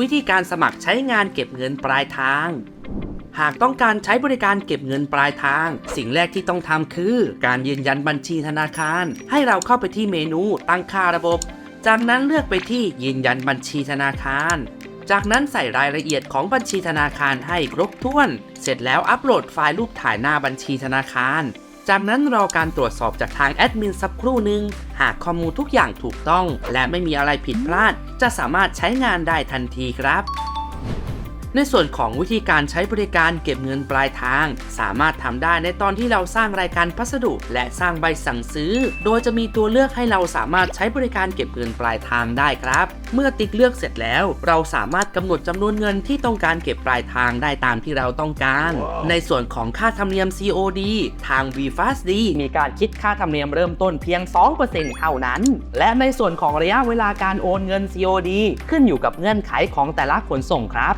วิธีการสมัครใช้งานเก็บเงินปลายทาง หากต้องการใช้บริการเก็บเงินปลายทาง สิ่งแรกที่ต้องทำคือ การยืนยันบัญชีธนาคาร ให้เราเข้าไปที่เมนูตั้งค่าระบบ จากนั้นเลือกไปที่ยืนยันบัญชีธนาคาร จากนั้นใส่รายละเอียดของบัญชีธนาคารให้ครบถ้วน เสร็จแล้วอัปโหลดไฟล์รูปถ่ายหน้าบัญชีธนาคาร จากนั้นรอการตรวจสอบจากทางแอดมินสักครู่หนึ่งหากข้อมูลทุกอย่างถูกต้อง และไม่มีอะไรผิดพลาด จะสามารถใช้งานได้ทันทีครับ ในส่วนของวิธีการใช้บริการเก็บเงินปลายทาง สามารถทำได้ในตอนที่เราสร้างรายการพัสดุ และสร้างใบสั่งซื้อ โดยจะมีตัวเลือกให้เราสามารถใช้บริการเก็บเงินปลายทางได้ครับ เมื่อติ๊กเลือกเสร็จแล้ว เราสามารถกำหนดจำนวนเงินที่ต้องการเก็บปลายทางได้ตามที่เราต้องการในส่วนของค่าธรรมเนียม COD ทาง VFastD มีการคิดค่าธรรมเนียมเริ่มต้นเพียง 2%เท่านั้น และในส่วนของระยะเวลาการโอนเงิน COD ขึ้นอยู่กับเงื่อนไขของแต่ละขนส่งครับ